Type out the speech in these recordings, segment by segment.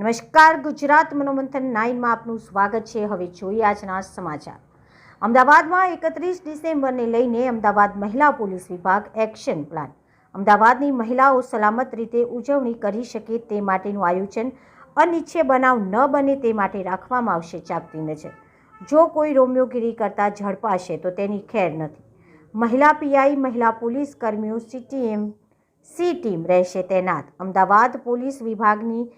નમસ્કાર, ગુજરાત મનોમંથન નાઇનમાં આપનું સ્વાગત છે. હવે જોઈએ આજના સમાચાર. અમદાવાદમાં એકત્રીસ ડિસેમ્બરને લઈને અમદાવાદ મહિલા પોલીસ વિભાગ એક્શન પ્લાન. અમદાવાદની મહિલાઓ સલામત રીતે ઉજવણી કરી શકે તે માટેનું આયોજન અનિચ્છે બનાવ ન બને તે માટે રાખવામાં આવશે ચાપતી નજર. જો કોઈ રોમિયોગીરી કરતા ઝડપાશે તો તેની ખેર નથી. મહિલા પીઆઈ, મહિલા પોલીસ કર્મીઓ સીટીએમ સી ટીમ રહેશે તૈનાત. અમદાવાદ પોલીસ વિભાગની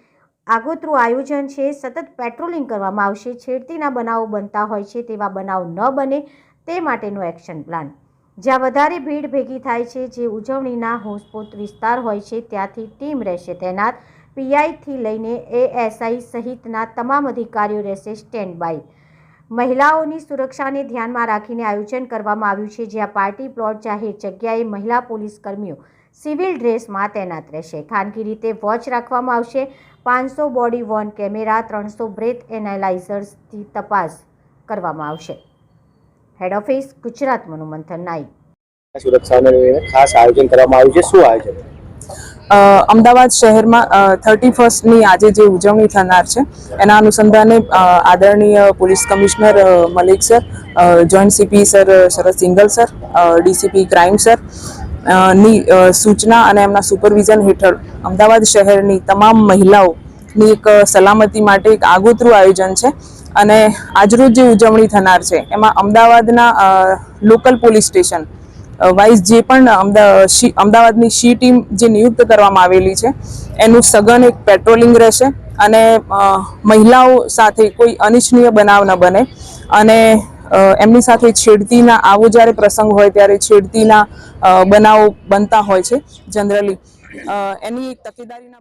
આગોતરું આયોજન છે, સતત પેટ્રોલિંગ કરવામાં આવશે, છેડતીના બનાવો બનતા હોય છે, તેવા બનાવ ન બને તે માટેનો એક્શન પ્લાન. જ્યાં વધારે ભીડ ભેગી થાય છે, જે ઉજવણીના હોસ્પોટ વિસ્તાર હોય છે, ત્યાંથી ટીમ રહેશે. તૈનાત પીઆઈથી લઈને એએસઆઈ સહિતના તમામ અધિકારીઓ રહેશે સ્ટેન્ડ બાય મહિલાઓની સુરક્ષાને ધ્યાનમાં રાખીને આયોજન કરવામાં આવ્યું છે, જ્યાં પાર્ટી પ્લોટ જાહેર જગ્યાએ મહિલા પોલીસ કર્મીઓ સિવિલ ડ્રેસમાં તૈનાત રહેશે. ખાનગી રીતે વોચ રાખવામાં આવશે. પાંચસો બોડી વોર્ન કેમેરા ત્રણસો બ્રેથ એનાલાઇઝર્સથી તપાસ કરવામાં આવશે. હેડ ઓફિસ ગુજરાત મનુમંથન નાઈ સુરક્ષાને ખાસ આયોજન કરવામાં આવ્યું છે. શું આયોજન? અમદાવાદ શહેરમાં થર્ટી ફર્સ્ટની આજે જે ઉજવણી થનાર છે એના અનુસંધાને આદરણીય police commissioner Malik sir joint CP sir Sharad Singhal sir DCP crime sir ની સૂચના અને એમના સુપરવિઝન હેઠળ અમદાવાદ શહેરની તમામ મહિલાઓની એક સલામતી માટે એક આગોતરું આયોજન છે. અને આજરોજ જે ઉજવણી થનાર છે, એમાં અમદાવાદના લોકલ પોલીસ સ્ટેશન વાઇસ જે પણ અમદાવાદની શી ટીમ જે નિયુક્ત કરવામાં આવેલી છે, એનું સઘન એક પેટ્રોલિંગ રહેશે અને મહિલાઓ સાથે કોઈ અનિચ્છનીય બનાવ ન બને. અને એમની સાથે છેડતીના, આવો જ્યારે પ્રસંગ હોય ત્યારે છેડતીના બનાવો બનતા હોય છે, જનરલી. એની તકેદારીના